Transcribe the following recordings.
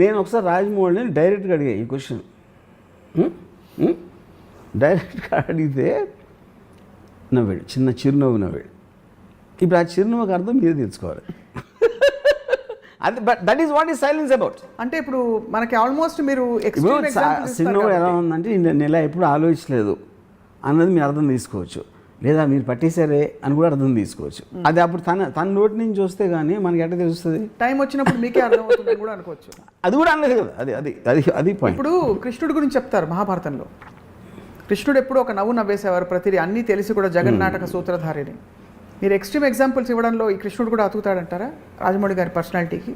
నేను ఒకసారి రాజమౌళిని డైరెక్ట్గా అడిగా ఈ క్వశ్చన్. డైరెక్ట్గా అడిగితే నవ్వాడు చిన్న చిరునవ్వు నవ్వాడు. ఇప్పుడు ఆ చిరునవ్వుకి అర్థం మీరు తెలుసుకోవాలి. అది but that is what is silence about అంటే ఇప్పుడు మనకి ఆల్మోస్ట్ మీరు సినిమా ఎలా. ఉందంటే నేను నెల ఎప్పుడు ఆలోచించలేదు అన్నది మీరు అర్థం తీసుకోవచ్చు లేదా మీరు పట్టేశారే అని కూడా అర్థం తీసుకోవచ్చు. అది అప్పుడు తన తన నోటి నుంచి వస్తే కానీ మనకి ఎట్లా తెలుస్తుంది? టైం వచ్చినప్పుడు మీకే అర్థం అవుతుందని కూడా అనుకోవచ్చు. అది కూడా అనలేదు కదా. అది అది అది అది పాయింట్ ఇప్పుడు కృష్ణుడి గురించి చెప్తారు మహాభారతంలో. కృష్ణుడు ఎప్పుడు ఒక నవ్వు నవ్వేసేవారు. ప్రతిదీ అన్నీ తెలిసి కూడా జగన్నాటక సూత్రధారిని మీరు ఎక్స్ట్రీమ్ ఎగ్జాంపుల్స్ ఇవ్వడంలో ఈ కృష్ణుడు కూడా అతుకుతాడంటారా? రాజమౌళి గారి పర్సనాలిటీకి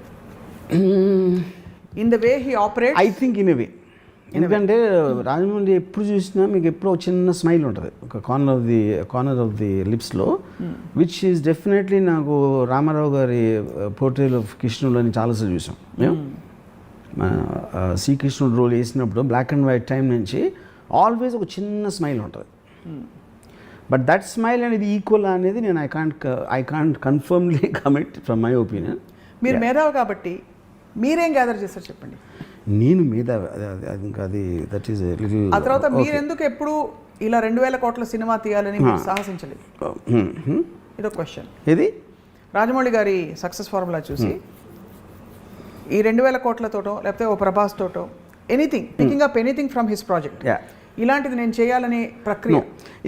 in the way he operate I think in way ఎందుకంటే రాజమౌళి ఎప్పుడు చూసినా మీకు ఎప్పుడో ఒక చిన్న స్మైల్ ఉంటుంది. ఒక corner of the corner of the లిప్స్లో which is definitely నాకు రామారావు గారి పోర్ట్రేల్ ఆఫ్ కృష్ణుడు అని చాలాసార్లు చూసాం. మేము మన ఆ, శ్రీకృష్ణుడు రోల్ వేసినప్పుడు బ్లాక్ అండ్ వైట్ టైం నుంచి ఆల్వేస్ ఒక చిన్న స్మైల్ ఉంటుంది. బట్ దట్ స్మైల్ అనేది ఈక్వల్ అనేది నేను I can't I can't confirmly commit from my opinion మీరు మేధావి కాబట్టి మీరేం గ్యాదర్ చేస్తారు చెప్పండి? నేను మీద ఇంకా అది దట్ ఈస్ లిటిల్ ఆ తర్వాత మీరు ఎందుకు ఎప్పుడు ఇలా రెండు వేల కోట్ల సినిమా తీయాలని మీరు సాహసించలేదు? ఇదో క్వశ్చన్ ఇది రాజమౌళి గారి సక్సెస్ ఫార్ములా చూసి ఈ రెండు వేల కోట్లతోటో లేకపోతే ఓ Prabhas తోటో anything picking up anything from his project yeah ఇలాంటిది నేను చేయాలనే ప్రక్రియ.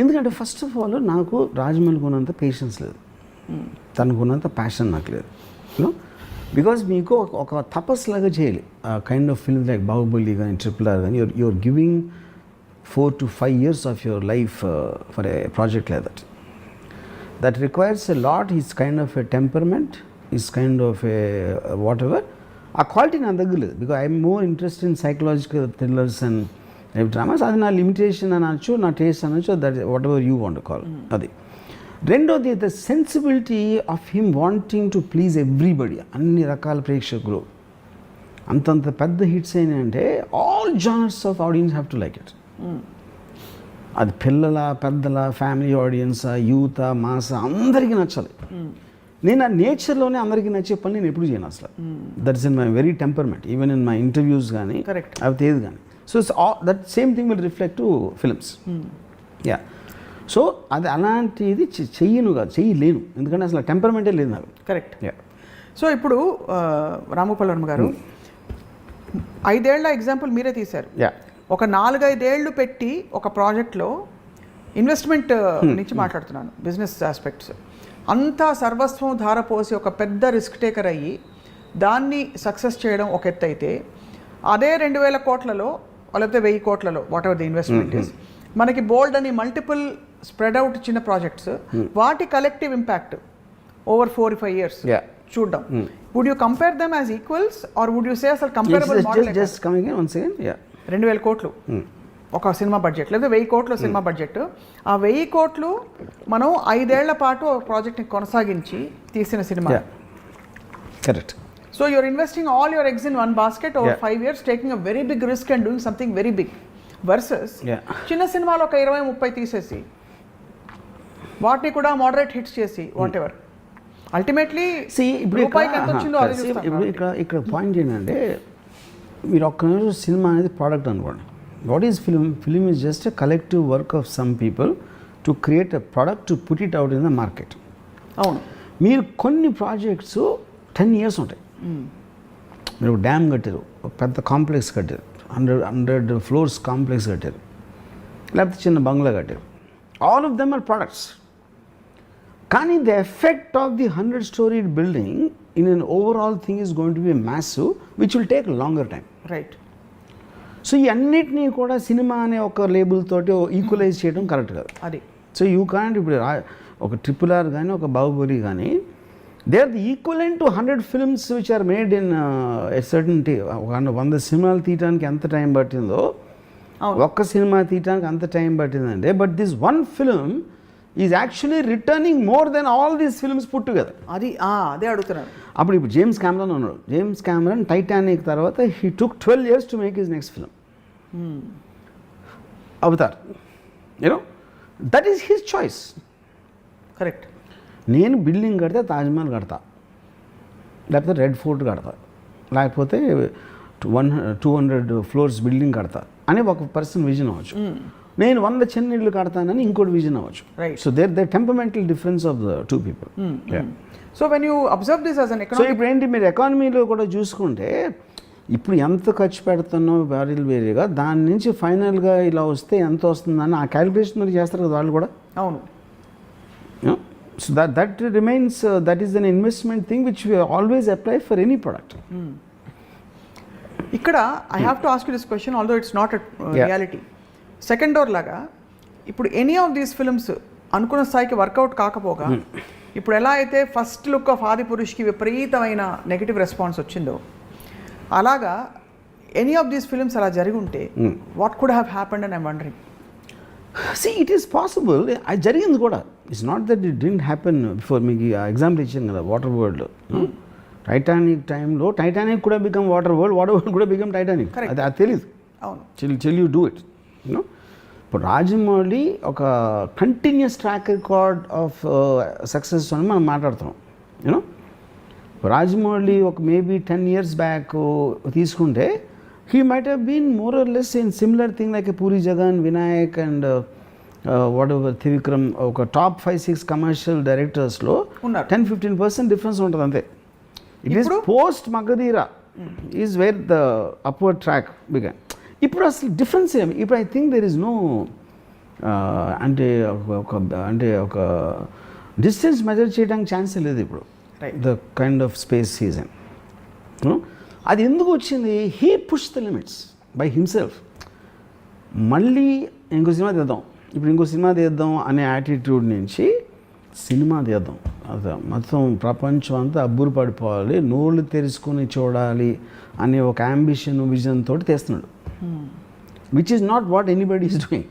ఎందుకంటే ఫస్ట్ ఆఫ్ ఆల్ నాకు రాజమౌళికి ఉన్నంత పేషెన్స్ లేదు. తనకు ఉన్నంత ప్యాషన్ నాకు లేదు. బికాజ్ మీకు ఒక తపస్ లాగా చేయాలి. Kind of film like Baahubali కానీ ట్రిపుల్ ఆర్ కానీ your your giving four to five years of your life for a project like that that. Requires a lot his kind of a temperament his kind of a uh, whatever. ఆ quality నా దగ్గర లేదు because I'm more interest in psychological thrillers and dramas అది నా limitation అనొచ్చు నా taste అనొచ్చు that whatever you want call అది. రెండోది the sensibility of him wanting to please everybody అన్ని రకాల ప్రేక్షకులు. అంతంత పెద్ద hits అయినాయంటే all genres of audience have to like it అది పిల్లల పెద్దల ఫ్యామిలీ ఆడియన్స్ యూత్ మాస అందరికీ నచ్చాలి నేను ఆ నేచర్లోనే అందరికీ నచ్చే పని నేను ఎప్పుడు చేయను అసలు. That's in my very temperament even in my interviews కానీ Correct. అవి ఏది కానీ so that same thing will reflect to films yeah so అది అలాంటిది చెయ్యను కాదు చెయ్యలేను. ఎందుకంటే అసలు టెంపర్మెంటే లేదు నాకు. కరెక్ట్. యా సో ఇప్పుడు ఆ, రామగోపాల్ వర్మ గారు ఐదేళ్ళ ఎగ్జాంపుల్ మీరే తీశారు. యా ఒక నాలుగైదేళ్ళు పెట్టి ఒక ప్రాజెక్ట్లో ఇన్వెస్ట్మెంట్ నుంచి మాట్లాడుతున్నాను బిజినెస్ ఆస్పెక్ట్స్. అంతా సర్వస్వం ధారపోసి ఒక పెద్ద రిస్క్ టేకర్ అయ్యి దాన్ని సక్సెస్ చేయడం ఒక ఎత్తు అయితే అదే రెండు వేల కోట్లలో లేకపోతే వెయ్యి కోట్లలో whatever the investment is మనకి బోల్డ్ అని మల్టిపుల్ స్ప్రెడ్ అవుట్ చిన్న ప్రాజెక్ట్స్ వాటి collective impact over four five years. చూద్దాం. Would you compare them as equals or would you say అసలు కంపేరబుల్ జస్ట్ కమింగ్ రెండు వేల కోట్లు. ఒక సినిమా బడ్జెట్ లేదా వెయ్యి కోట్ల సినిమా బడ్జెట్ ఆ వెయ్యి కోట్లు మనం ఐదేళ్ళ పాటు ఒక ప్రాజెక్ట్ని కొనసాగించి తీసిన cinema correct so you're investing all your eggs in one basket over. Five years taking a very big risk and doing something very big versus. చిన్న సినిమాలు ఒక ఇరవై ముప్పై తీసేసి వాటిని కూడా మోడరేట్ హిట్స్ చేసి వాట్ ఎవర్ అల్టిమేట్లీ సి ఇప్పుడు ఇప్పుడు. ఇక్కడ ఇక్కడ పాయింట్ ఏంటంటే మీరు ఒక్క సినిమా అనేది ప్రోడక్ట్ అనుకోండి. What is film film is just a collective work of some people to create a product to put it out in the market అవును. మీరు కొన్ని ప్రాజెక్ట్స్ టెన్ ఇయర్స్ ఉంటాయి. మీరు డ్యామ్ కట్టారు ఒక పెద్ద కాంప్లెక్స్ కట్టారు హండ్రెడ్ హండ్రెడ్ ఫ్లోర్స్ కాంప్లెక్స్ కట్టారు లేకపోతే చిన్న బంగ్లా కట్టారు. All of them are products కానీ the effect of the hundred story building in an overall thing is going to be massive which will take longer time right so ఈ అన్నిటినీ కూడా cinema అనే ఒక లేబుల్ తోటి ఈక్వలైజ్ చేయడం correct కాదు? అది. సో యూ కాంట్ ఇప్పుడు ఒక ట్రిపుల్ ఆర్ కానీ ఒక బాహుబలి కానీ they are the equivalent to hundred films which are made in certainty వంద సినిమాలు తీయడానికి ఎంత టైం పట్టిందో. ఒక్క సినిమా తీయడానికి అంత time పట్టిందంటే but this one film is actually returning more than all these films పుట్టు కదా అది అదే అడుగుతున్నాను. అప్పుడు ఇప్పుడు జేమ్స్ క్యామరన్ ఉన్నాడు. జేమ్స్ క్యామరన్ టైటానిక్ తర్వాత he took twelve years to make his next film Avatar you know that is his choice correct నేను బిల్డింగ్ కడితే తాజ్మహల్ కడతా. లేకపోతే రెడ్ ఫోర్ట్ కడతా. లేకపోతే one two hundred floors building కడతా. అని ఒక పర్సన్ విజన్ అవ్వచ్చు. నేను వంద చిన్న ఇళ్ళు కడతానని ఇంకోటి విజన్ అవ్వచ్చు. So there the temperamental difference of the two people so when you observe this an so ఇప్పుడు ఏంటి మీరు ఎకానమీలో కూడా చూసుకుంటే ఇప్పుడు ఎంత ఖర్చు పెడుతున్నావు వేరే వేరేగా దాని నుంచి ఫైనల్గా ఇలా వస్తే ఎంత వస్తుందని ఆ క్యాలిక్యులేషన్ మీరు చేస్తారు కదా వాళ్ళు కూడా? అవును. So that that remains that is an investment thing which always apply for any product ఇక్కడ I have to ask this question although it's not. Reality second door లాగా ఇప్పుడు ఎనీ ఆఫ్ దీస్ ఫిల్మ్స్ అనుకున్న స్థాయికి work out కాకపోగా ఇప్పుడు ఎలా అయితే first look of ఆది పురుష్కి విపరీతమైన నెగిటివ్ రెస్పాన్స్ వచ్చిందో అలాగా ఎనీ ఆఫ్ దీస్ ఫిల్మ్స్ అలా జరిగి ఉంటే what could have happened and I'm wondering see it is possible అది జరిగింది కూడా. It's not that it didn't happen before మీకు ఎగ్జాంపుల్ ఇచ్చాను కదా వాటర్ వరల్డ్ టైటానిక్ టైంలో టైటానిక్ కూడా become Water World Water World కూడా బికమ్ టైటానిక్. అది అది తెలియదు అవును. చెల్ చెల్ యూ డూ ఇట్ యూనో ఇప్పుడు రాజమౌళి ఒక continuous track record of success అని మనం మాట్లాడుతున్నాం యూనో రాజమౌళి ఒక మేబీ టెన్ ఇయర్స్ బ్యాక్ తీసుకుంటే he might have been more or less in similar thing like Puri Jagan Vinayak and whatever Trivikram ఒక top five six commercial డైరెక్టర్స్లో. Ten fifteen percent difference ఉంటుంది అంతే. It is? Post Magadheera is where the upward track began ఇప్పుడు అసలు difference ఏమి? ఇప్పుడు I think there is no అంటే ఒక- అంటే ఒక డిస్టెన్స్ మెజర్ చేయడానికి ఛాన్స్ లేదు ఇప్పుడు. The kind of space season అది ఎందుకు వచ్చింది? He push the limits by himself మళ్ళీ ఇంకో సినిమా తీద్దాం. ఇప్పుడు ఇంకో సినిమా తీద్దాం అనే యాటిట్యూడ్ నుంచి సినిమా తీద్దాం. అదే మొత్తం ప్రపంచం అంతా అబ్బురు పడిపోవాలి నోళ్ళు తెరుచుకొని చూడాలి అనే ఒక అంబిషన్ విజన్ తోటి తీస్తున్నాడు. Which is not what anybody is doing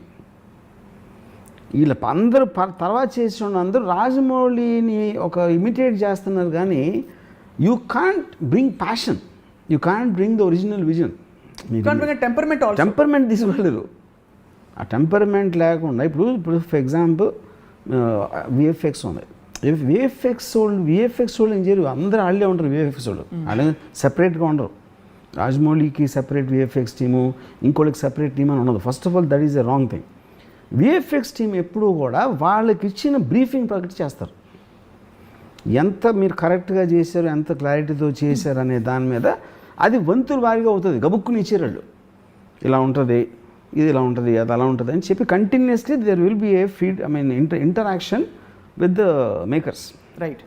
వీళ్ళ అందరూ తర్వాత చేసిన అందరూ రాజమౌళిని ఒక ఇమిటేట్ చేస్తున్నారు కానీ you can't bring passion you can't bring the original vision temperament temperament తీసుకెళ్ళరు ఆ టెంపర్మెంట్ లేకుండా ఇప్పుడు ఇప్పుడు ఫర్ ఎగ్జాంపుల్ విఎఫ్ఎక్స్ ఉంది. విఎఫ్ఎక్స్ వాళ్ళు విఎఫ్ఎక్స్ వాళ్ళు ఏం చేయరు? అందరూ వాళ్ళే ఉంటారు విఎఫ్ఎక్స్ వాళ్ళు. వాళ్ళే సెపరేట్గా ఉండరు. రాజమౌళికి సెపరేట్ విఎఫ్ఎక్స్ టీము ఇంకోళ్ళకి సపరేట్ టీమ్ అని ఉండదు. First of all that is a wrong thing VFX team ఎప్పుడూ కూడా వాళ్ళకి ఇచ్చిన బ్రీఫింగ్ ప్రకటి చేస్తారు. ఎంత మీరు కరెక్ట్గా చేశారు ఎంత క్లారిటీతో చేశారు అనే దాని మీద అది వంతుల వారిగా అవుతుంది. గబుక్కుని ఇచ్చేరాళ్ళు ఇలా ఉంటుంది ఇది ఇలా ఉంటుంది అది అలా ఉంటుంది అని చెప్పి continuously there will be a feed I mean inter interaction with the makers right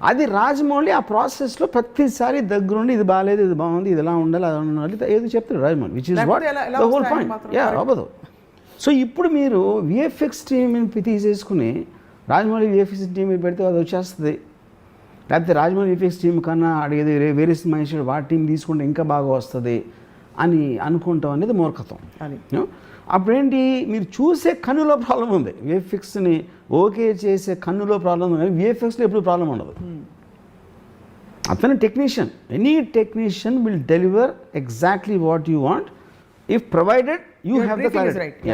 అది రాజమౌళి ఆ ప్రాసెస్లో ప్రతిసారి దగ్గరుండి ఇది బాగాలేదు ఇది బాగుంది ఇది ఎలా ఉండాలి అది ఉండాలి ఏదో చెప్తారు Rajamouli which is what the whole point yeah. అవ్వదు. సో ఇప్పుడు మీరు విఎఫ్ఎక్స్ టీమ్ తీసేసుకుని రాజమౌళి విఎఫ్ఎక్స్ మీద పెడితే అది వచ్చేస్తుంది. లేకపోతే రాజమౌళి విఎఫ్ఎక్స్ టీం కన్నా అడిగేది వేరే ఇచ్చాడు వాటి టీం తీసుకుంటే ఇంకా బాగా వస్తుంది అని అనుకుంటాం అనేది మూర్ఖత్వం? అప్పుడేంటి? మీరు చూసే కన్నులో ప్రాబ్లం ఉంది. విఎఫ్ఎక్స్ని ఓకే చేసే కన్నులో ప్రాబ్లం ఉంది. కానీ విఎఫ్ఎక్స్లో ఎప్పుడు ప్రాబ్లం ఉండదు. అతను technician any technician will deliver exactly what you want if provided you have the clarity.